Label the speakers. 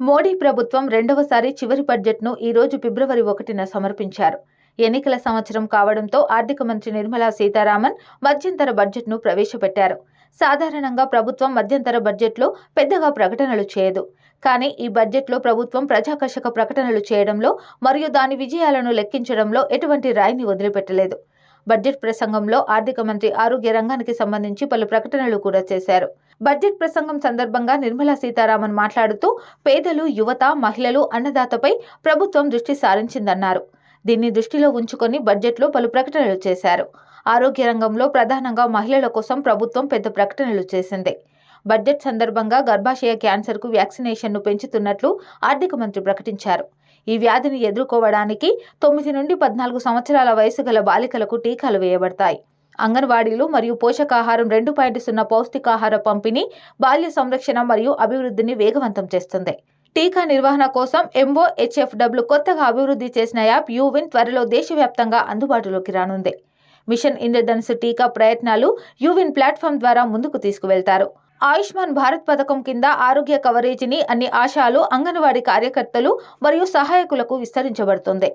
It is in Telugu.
Speaker 1: మోడీ ప్రభుత్వం రెండవసారి చివరి బడ్జెట్ను ఈ రోజు ఫిబ్రవరి ఒకటిన సమర్పించారు. ఎన్నికల సంవత్సరం కావడంతో ఆర్థిక మంత్రి నిర్మలా సీతారామన్ మధ్యంతర బడ్జెట్ను ప్రవేశపెట్టారు. సాధారణంగా ప్రభుత్వం మధ్యంతర బడ్జెట్లో పెద్దగా ప్రకటనలు చేయదు. కానీ ఈ బడ్జెట్లో ప్రభుత్వం ప్రజాకర్షక ప్రకటనలు చేయడంలో మరియు దాని విజయాలను లెక్కించడంలో ఎటువంటి రాయిని వదిలిపెట్టలేదు. బడ్జెట్ ప్రసంగంలో ఆర్థిక మంత్రి ఆరోగ్య రంగానికి సంబంధించి పలు ప్రకటనలు కూడా చేశారు. బడ్జెట్ ప్రసంగం సందర్భంగా నిర్మలా సీతారామన్ మాట్లాడుతూ పేదలు యువత మహిళలు అన్నదాతపై ప్రభుత్వం దృష్టి సారించిందన్నారు. దీన్ని దృష్టిలో ఉంచుకొని బడ్జెట్లో పలు ప్రకటనలు చేశారు. ఆరోగ్య రంగంలో ప్రధానంగా మహిళల కోసం ప్రభుత్వం పెద్ద ప్రకటనలు చేసింది. బడ్జెట్ సందర్భంగా గర్భాశయ క్యాన్సర్కు వ్యాక్సినేషన్ను పెంచుతున్నట్లు ఆర్థిక మంత్రి ప్రకటించారు. ఈ వ్యాధిని ఎదుర్కోవడానికి తొమ్మిది నుండి పద్నాలుగు సంవత్సరాల వయసు గల బాలికలకు టీకాలు వేయబడతాయి. అంగన్వాడీలు మరియు పోషకాహారం రెండు పాయింట్ సున్నా పౌష్టికాహార పంపిణీ బాల్య సంరక్షణ మరియు అభివృద్ధిని వేగవంతం చేస్తుంది. టీకా నిర్వహణ కోసం ఎంఓ హెచ్ఎఫ్డబ్ల్యూ కొత్తగా అభివృద్ధి చేసిన యాప్ యూవిన్ త్వరలో దేశవ్యాప్తంగా అందుబాటులోకి రానుంది. మిషన్ ఇంద్రధనుసు టీకా ప్రయత్నాలు యూవిన్ ప్లాట్ఫామ్ ద్వారా ముందుకు తీసుకువెళ్తారు. ఆయుష్మాన్ భారత్ పథకం కింద ఆరోగ్య కవరేజీని అన్ని ఆశాలు అంగన్వాడీ కార్యకర్తలు మరియు సహాయకులకు విస్తరించబడుతుంది.